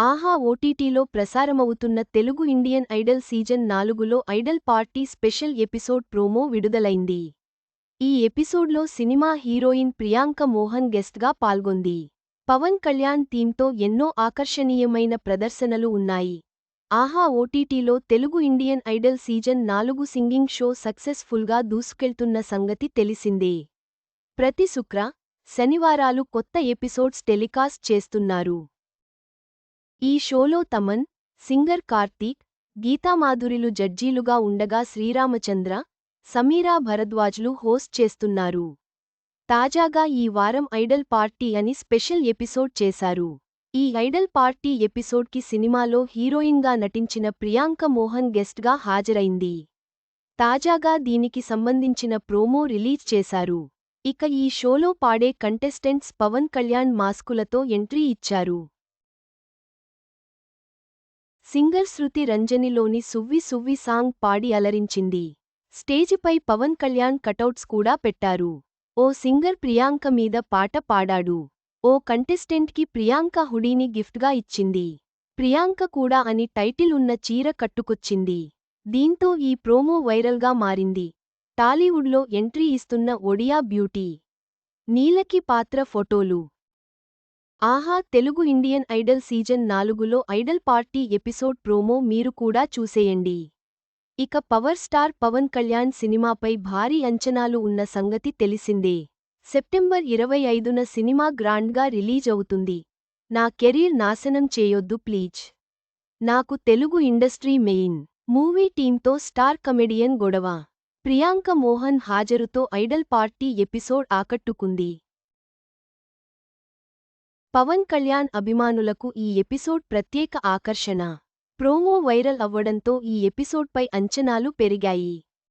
ఆహా ఓటీటీలో ప్రసారమవుతున్న తెలుగు ఇండియన్ ఐడల్ సీజన్ నాలుగులో Idol party special episode promo విడుదలైంది. ఈ ఎపిసోడ్లో సినిమా హీరోయిన్ ప్రియాంక మోహన్ గెస్ట్గా పాల్గొంది. పవన్ కళ్యాణ్ థీమ్తో ఎన్నో ఆకర్షణీయమైన ప్రదర్శనలు ఉన్నాయి. ఆహా ఓటీటీలో తెలుగు ఇండియన్ ఐడల్ సీజన్ నాలుగు సింగింగ్ షో సక్సెస్ఫుల్గా దూసుకెళ్తున్న సంగతి తెలిసిందే. ప్రతి శుక్ర శనివారాలు కొత్త ఎపిసోడ్స్ టెలికాస్ట్ చేస్తున్నారు. ఈ షోలో తమన్ సింగర్ కార్తీక్ గీతామాధురిలు జడ్జీలుగా ఉండగా శ్రీరామచంద్ర సమీరా భరద్వాజ్లు హోస్ట్ చేస్తున్నారు. తాజాగా ఈ వారం ఐడల్ పార్టీ అని స్పెషల్ ఎపిసోడ్ చేశారు. ఈ ఐడల్ పార్టీ ఎపిసోడ్కి సినిమాలో హీరోయిన్గా నటించిన ప్రియాంక మోహన్ గెస్ట్గా హాజరైంది. తాజాగా దీనికి సంబంధించిన ప్రోమో రిలీజ్ చేశారు. ఇక ఈ షోలో పాడే కంటెస్టెంట్స్ పవన్ కళ్యాణ్ మాస్కులతో ఎంట్రీ ఇచ్చారు. సింగర్ శృతి రంజనిలోని సువ్వి సువ్వి సాంగ్ పాడి అలరించింది. స్టేజిపై పవన్ కళ్యాణ్ కటౌట్స్ కూడా పెట్టారు. ఓ సింగర్ ప్రియాంక మీద పాట పాడాడు. ఓ కంటెస్టెంట్కి ప్రియాంక హుడీని గిఫ్ట్గా ఇచ్చింది. ప్రియాంక కూడా అని టైటిల్ ఉన్న చీర కట్టుకొచ్చింది. దీంతో ఈ ప్రోమో వైరల్గా మారింది. టాలీవుడ్లో ఎంట్రీ ఇస్తున్న ఒడియా బ్యూటీ. నీలకి పాత్ర ఫోటోలు. Aha Telugu Indian Idol season నాలుగులో ఐడల్ పార్టీ ఎపిసోడ్ ప్రోమో మీరు కూడా చూసేయండి. ఇక పవర్ స్టార్ పవన్ కళ్యాణ్ సినిమాపై భారీ అంచనాలు ఉన్న సంగతి తెలిసిందే. సెప్టెంబర్ ఇరవై ఐదున సినిమా గ్రాండ్గా రిలీజ్ అవుతుంది. నా కెరీర్ నాశనం చేయొద్దు ప్లీజ్. నాకు తెలుగు ఇండస్ట్రీ మెయిన్. మూవీ టీంతో స్టార్ కమెడియన్ గొడవ. ప్రియాంక మోహన్ హాజరుతో ఐడల్ పార్టీ ఎపిసోడ్ ఆకట్టుకుంది. పవన్ కళ్యాణ్ అభిమానులకు ఈ ఎపిసోడ్ ప్రత్యేక ఆకర్షణ. ప్రోమో వైరల్ అవ్వడంతో ఈ ఎపిసోడ్పై అంచనాలు పెరిగాయి.